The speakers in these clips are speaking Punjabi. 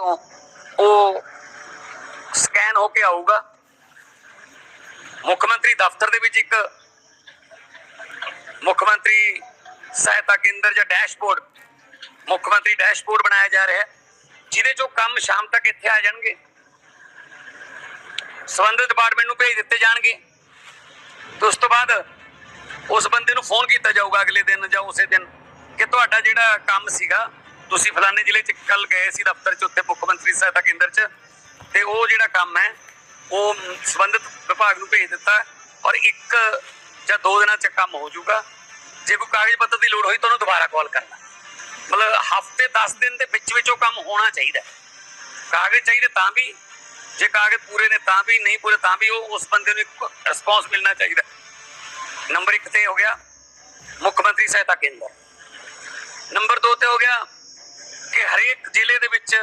ਤੋਂ ਉਹ ਸਕੈਨ ਹੋ ਕੇ ਆਊਗਾ। ਮੁੱਖ ਮੰਤਰੀ ਦਫ਼ਤਰ ਦੇ ਵਿੱਚ ਇੱਕ ਮੁੱਖ ਮੰਤਰੀ ਸਹਾਇਤਾ ਕੇਂਦਰ ਜਾਂ ਡੈਸ਼ਬੋਰਡ, ਮੁੱਖ ਮੰਤਰੀ ਡੈਸ਼ਬੋਰਡ ਬਣਾਇਆ ਜਾ ਰਿਹਾ ਹੈ, ਜਿਹਦੇ ਚੋਂ ਕੰਮ ਸ਼ਾਮ ਤੱਕ ਇੱਥੇ ਆ ਜਾਣਗੇ। ਸਬੰਧਤ ਡਿਪਾਰਟਮੈਂਟ ਨੂੰ ਭੇਜ ਦਿੱਤੇ ਜਾਣਗੇ। ਤੇ ਉਸ ਤੋਂ ਬਾਅਦ ਉਸ ਬੰਦੇ ਨੂੰ ਫੋਨ ਕੀਤਾ ਜਾਊਗਾ ਅਗਲੇ ਦਿਨ ਜਾਂ ਉਸੇ ਦਿਨ ਕਿ ਤੁਹਾਡਾ ਜਿਹੜਾ ਕੰਮ ਸੀਗਾ ਤੁਸੀਂ ਫਲਾਣੇ ਜ਼ਿਲ੍ਹੇ 'ਚ ਕੱਲ ਗਏ ਸੀ ਦਫ਼ਤਰ 'ਚ, ਉੱਥੇ ਮੁੱਖ ਮੰਤਰੀ ਸਹਾਇਤਾ ਕੇਂਦਰ 'ਚ, ਤੇ ਉਹ ਜਿਹੜਾ ਕੰਮ ਹੈ, ਉਹ ਸੰਬੰਧਿਤ ਵਿਭਾਗ ਨੂੰ ਭੇਜ ਦਿੱਤਾ ਔਰ ਇੱਕ ਜਾਂ ਦੋ ਦਿਨਾਂ 'ਚ ਕੰਮ ਹੋ ਜਾਊਗਾ। ਜੇ ਕੋਈ ਕਾਗਜ਼ ਪੱਤਰ ਦੀ ਲੋੜ ਹੋਈ ਤਾਂ ਦੁਬਾਰਾ ਕਾਲ ਕਰਨਾ। ਮਤਲਬ ਹਫ਼ਤੇ 10 ਦਿਨ ਦੇ ਵਿੱਚ ਵਿੱਚ ਉਹ ਕੰਮ ਹੋਣਾ ਚਾਹੀਦਾ ਕਾਗਜ਼ ਚਾਹੀਦੇ ਤਾਂ ਵੀ, ਜੇ ਕਾਗਜ਼ ਪੂਰੇ ਨੇ ਤਾਂ ਵੀ, ਨਹੀਂ ਪੂਰੇ ਤਾਂ ਵੀ ਉਹ ਉਸ ਬੰਦੇ ਨੂੰ ਇੱਕ ਰਿਸਪੌਂਸ ਮਿਲਣਾ ਚਾਹੀਦਾ ਨੰਬਰ 1 ਤੇ ਹੋ ਗਿਆ ਮੁੱਖ ਮੰਤਰੀ ਸਹਾਇਤਾ ਕੇਂਦਰ। ਨੰਬਰ 2 ਤੇ ਹੋ ਗਿਆ ਕਿ ਹਰੇਕ ਜ਼ਿਲ੍ਹੇ ਦੇ ਵਿੱਚ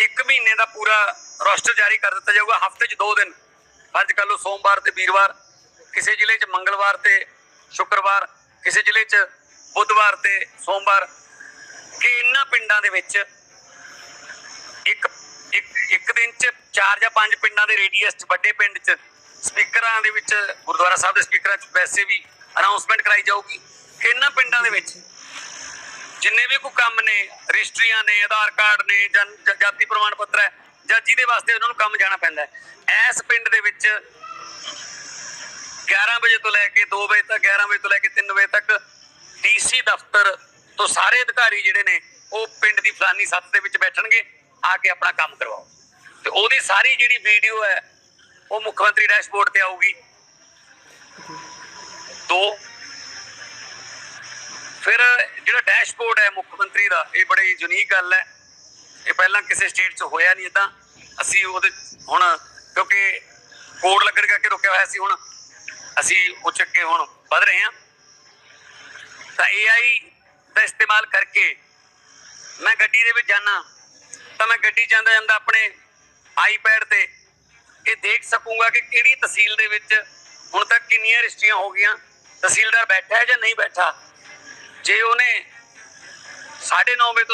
ਇੱਕ ਮਹੀਨੇ ਦਾ ਪੂਰਾ ਰੋਸਟਰ ਜਾਰੀ ਕਰ ਦਿੱਤਾ ਜਾਊਗਾ। ਹਫ਼ਤੇ 'ਚ ਦੋ ਦਿਨ। ਅੱਜ ਕੱਲ੍ਹ ਸੋਮਵਾਰ ਤੇ ਵੀਰਵਾਰ। ਕਿਸੇ ਜ਼ਿਲ੍ਹੇ 'ਚ ਮੰਗਲਵਾਰ ਤੇ ਸ਼ੁੱਕਰਵਾਰ। ਕਿਸੇ ਜ਼ਿਲ੍ਹੇ 'ਚ ਬੁੱਧਵਾਰ ਤੇ ਸੋਮਵਾਰ। ਕਿ ਇਹਨਾਂ ਪਿੰਡਾਂ ਦੇ ਵਿੱਚ ਇੱਕ ਇੱਕ ਦਿਨ 'ਚ ਚਾਰ ਜਾਂ ਪੰਜ ਪਿੰਡਾਂ ਦੇ ਰੇਡੀਅਸ 'ਚ ਵੱਡੇ ਪਿੰਡ 'ਚ ਸਪੀਕਰਾਂ ਦੇ ਵਿੱਚ, ਗੁਰਦੁਆਰਾ ਸਾਹਿਬ ਦੇ ਸਪੀਕਰਾਂ 'ਚ ਵੈਸੇ ਵੀ ਅਨਾਉਂਸਮੈਂਟ ਕਰਾਈ ਜਾਊਗੀ ਕਿ ਇਹਨਾਂ ਪਿੰਡਾਂ ਦੇ ਵਿੱਚ ਜਿੰਨੇ ਵੀ ਕੋਈ ਕੰਮ ਨੇ, ਰਜਿਸਟਰੀਆਂ ਨੇ, ਆਧਾਰ ਕਾਰਡ ਨੇ, ਜਾਂ ਜਾਤੀ ਪ੍ਰਮਾਣ ਪੱਤਰ ਹੈ, ਜਾਂ ਜਿਹਦੇ ਵਾਸਤੇ ਉਹਨਾਂ ਨੂੰ ਕੰਮ ਜਾਣਾ ਪੈਂਦਾ ਹੈ। ਇਸ ਪਿੰਡ ਦੇ ਵਿੱਚ 11 ਵਜੇ ਤੋਂ ਲੈ ਕੇ 2 ਵਜੇ ਤੱਕ 11 ਵਜੇ ਤੋਂ ਲੈ ਕੇ 3 ਵਜੇ ਤੱਕ ਡੀਸੀ ਦਫ਼ਤਰ ਤੋਂ ਸਾਰੇ ਅਧਿਕਾਰੀ ਜਿਹੜੇ ਨੇ, ਉਹ ਪਿੰਡ ਦੀ ਫਲਾਨੀ ਸੱਤ ਦੇ ਵਿੱਚ ਬੈਠਣਗੇ, ਆ ਕੇ ਆਪਣਾ ਕੰਮ ਕਰਵਾਓ। ਤੇ ਉਹਦੀ ਸਾਰੀ ਜਿਹੜੀ ਵੀਡੀਓ ਹੈ, ਉਹ ਮੁੱਖ ਮੰਤਰੀ ਡੈਸ਼ਬੋਰਡ ਤੇ ਆਊਗੀ ਦੋ ਫਿਰ ਜਿਹੜਾ ਡੈਸ਼ਬੋਰਡ ਹੈ ਮੁੱਖ ਮੰਤਰੀ ਦਾ, ਇਹ ਬੜੀ ਯੂਨੀਕ ਗੱਲ ਹੈ। ਇਹ ਪਹਿਲਾਂ ਕਿਸੇ ਸਟੇਟ 'ਚ ਹੋਇਆ ਨਹੀਂ ਇਦਾਂ ਅਸੀਂ ਉਹਦੇ ਹੁਣ ਕਿਉਂਕਿ ਕੋਡ ਲੱਗਣ ਕਰਕੇ ਰੁਕਿਆ ਹੋਇਆ ਸੀ ਹੁਣ। ਅਸੀਂ ਉੱਚ ਅੱਗੇ ਹੁਣ ਵਧ ਰਹੇ ਹਾਂ। ਤਾਂ AI ਦਾ ਇਸਤੇਮਾਲ ਕਰਕੇ ਮੈਂ ਗੱਡੀ ਦੇ ਵਿੱਚ ਜਾਣਾ ਤਾਂ ਮੈਂ ਗੱਡੀ ਜਾਂਦਾ ਜਾਂਦਾ ਆਪਣੇ ਆਈਪੈਡ ਤੇ, ਇਹ ਦੇਖ ਸਕੂੰਗਾ ਕਿ ਕਿਹੜੀ ਤਹਿਸੀਲ ਦੇ ਵਿੱਚ ਹੁਣ ਤੱਕ ਕਿੰਨੀਆਂ ਰਜਿਸਟਰੀਆਂ ਹੋ ਗਈਆਂ। ਤਹਿਸੀਲਦਾਰ ਬੈਠਾ ਹੈ ਜਾਂ ਨਹੀਂ ਬੈਠਾ? ਜੇ ਉਹਨੇ 9:30 ਵਜੇ ਤੋਂ